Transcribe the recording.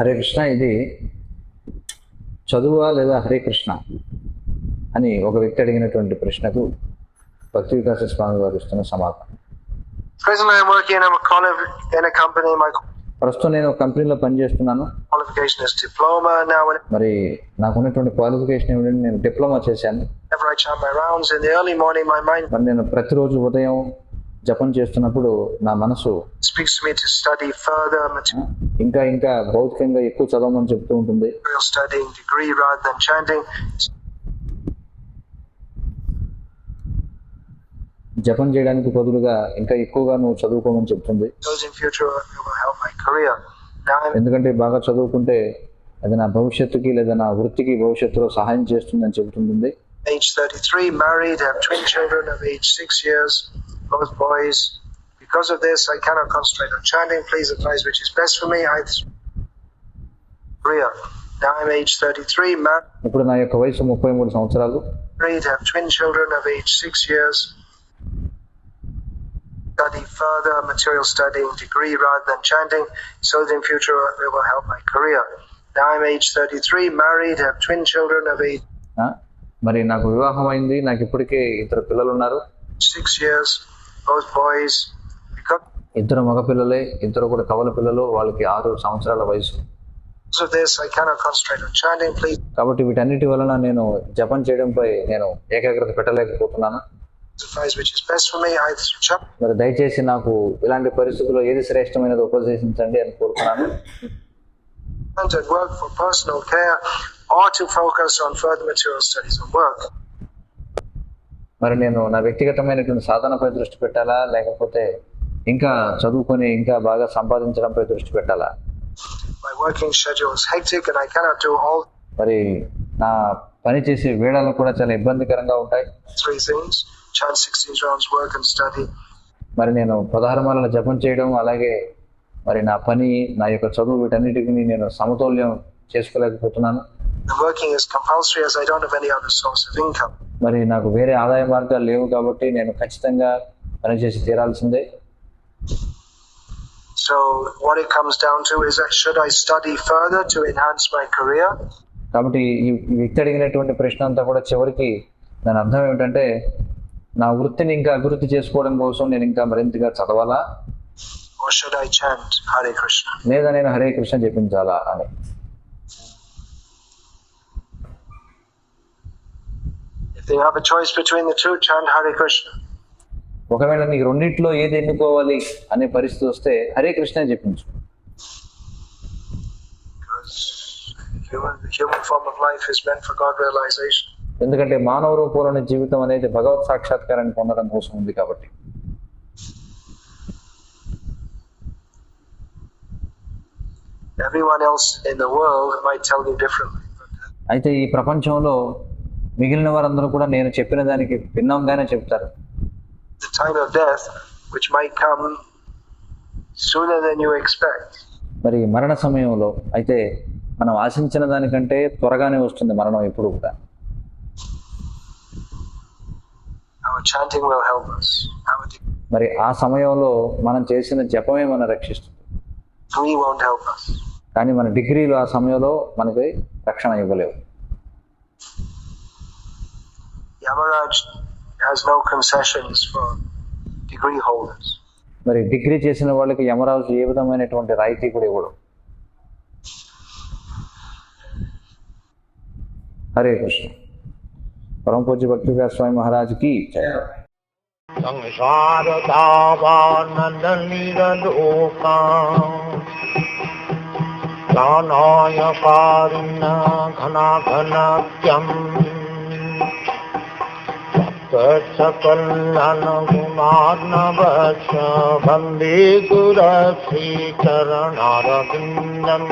హరే కృష్ణ ఇది చదువా లేదా హరే కృష్ణ అని ఒక వ్యక్తి అడిగినటువంటి ప్రశ్నకు భక్తి వికాస స్వామి వారు ఇస్తున్న సమాధానం. ప్రస్తుతం నేను ఒక కంపెనీలో పనిచేస్తున్నాను. మరి నాకు ఉన్నటువంటి క్వాలిఫికేషన్ ఏమిటంటే నేను డిప్లొమా చేశాను. Whenever I chant my rounds in the early morning, my mind మరి నేను ప్రతిరోజు ఉదయం జపం చేస్తున్నప్పుడు నా మనసు speaks to me to study further material ఇంకా ఇంకా భౌతికంగా ఎక్కువ చదవమని చెప్తూ ఉంటుంది studying degree rather than chanting. జపం చేయడానికి బదులుగా ఇంకా ఎక్కువగా నువ్వు చదువుకోమని చెప్తుంది Those in future will help my career. Now I'm ఎందుకంటే బాగా చదువుకుంటే అది నా భవిష్యత్తుకి లేదా నా వృత్తికి భవిష్యత్తులో సహాయం చేస్తుందని చెబుతుంది age 33, married, have twin children of age six years, both boys. Because of this, I cannot concentrate on chanting. Please advise which is best for me. I career. Now I'm age 33, ఇప్పుడు నా యొక్క వయసు ముప్పై మూడు సంవత్సరాలు married, have twin children of age six years. Study further material studying degree rather than chanting, so that in future it will help my career. Now I'm age 33, married, have twin children of age ఆ? మరి నాకు వివాహం అయింది నాకు ఇప్పటికే ఇద్దరు పిల్లలు ఉన్నారు both boys. Because ఇద్దరు మగ పిల్లలే ఇద్దరు కూడా కవల పిల్లలు వాళ్ళకి ఆరు సంవత్సరాల వయసు. కాబట్టి వీటన్నిటి వలన నేను జపం చేయడంపై నేను ఏకాగ్రత పెట్టలేకపోతున్నాను. మరి దయచేసి నాకు ఇలాంటి పరిస్థితుల్లో ఏది శ్రేష్టమైనది ఉపదేశించండి అని కోరుకున్నాను or to focus on further material studies and work. మరి నేను నా వ్యక్తిగతమైనటువంటి సాధనపై దృష్టి పెట్టాలా లేకపోతే ఇంకా చదువుకొని ఇంకా బాగా సంపాదించడంపై దృష్టి పెట్టాలా My working schedule is hectic, and I cannot do all మరి నా పని చేసే వేళలు కూడా చాలా ఇబ్బందికరంగా ఉంటాయి three things: chant 16 rounds, work and study. మరి నేను పదహారు మాలల జపం చేయడం అలాగే మరి నా పని నా యొక్క చదువు వీటన్నిటిని నేను సమతౌల్యం చేసుకోలేకపోతున్నాను The working is compulsory, as I don't have any other source of income. మరి నాకు వేరే ఆదాయ మార్గాలు లేవు కాబట్టి నేను ఖచ్చితంగా పనిచేసి తీరాల్సిందే So what it comes down to is that should I study further to enhance my career, కాబట్టి ఈ వ్యక్తి అడిగినటువంటి ప్రశ్న అంతా కూడా చివరికి దాని అర్థం ఏమిటంటే నా వృత్తిని ఇంకా అభివృద్ధి చేసుకోవడం కోసం నేను ఇంకా మరింతగా చదవాలా? లేదా నేను హరే కృష్ణ చెప్పించాలా అని If they have a choice between the two, chant Hare Krishna. ఒకవేళ నీకు రెండింటిలో ఏది ఎన్నుకోవాలి అనే పరిస్థితి వస్తే Hare Krishna చెప్పించు Because human, the human form of life is meant for God realization. ఎందుకంటే మానవ రూపంలోని జీవితం అనేది భగవత్ సాక్షాత్కారాన్ని పొందడం కోసం ఉంది కాబట్టి Everyone else in the world might tell you differently. అయితే ఈ ప్రపంచంలో మిగిలిన వారందరూ కూడా నేను చెప్పిన దానికి భిన్నంగానే చెప్తారు. The time of death, which might come sooner than you expect, మరి మరణ సమయంలో అయితే మనం ఆశించిన దానికంటే త్వరగానే వస్తుంది మరణం ఎప్పుడు కూడా. Our chanting will help us. Our మరి ఆ సమయంలో మనం చేసిన జపమే మనం రక్షిస్తుంది. Degree won't help us. కానీ మన డిగ్రీలు ఆ సమయంలో మనకి రక్షణ ఇవ్వలేవు. Yamraj has no concessions for degree holders మరి డిగ్రీ చేసిన వాళ్ళకి యమరాజ్ ఏ విధమైనటువంటి రాయితీ కూడా ఇవ్వడం. హరే కృష్ణ. పరమ భక్తి స్వామి మహారాజ్కి सकल्लन कुमार वंदे गुरसी चरणारविन्दम्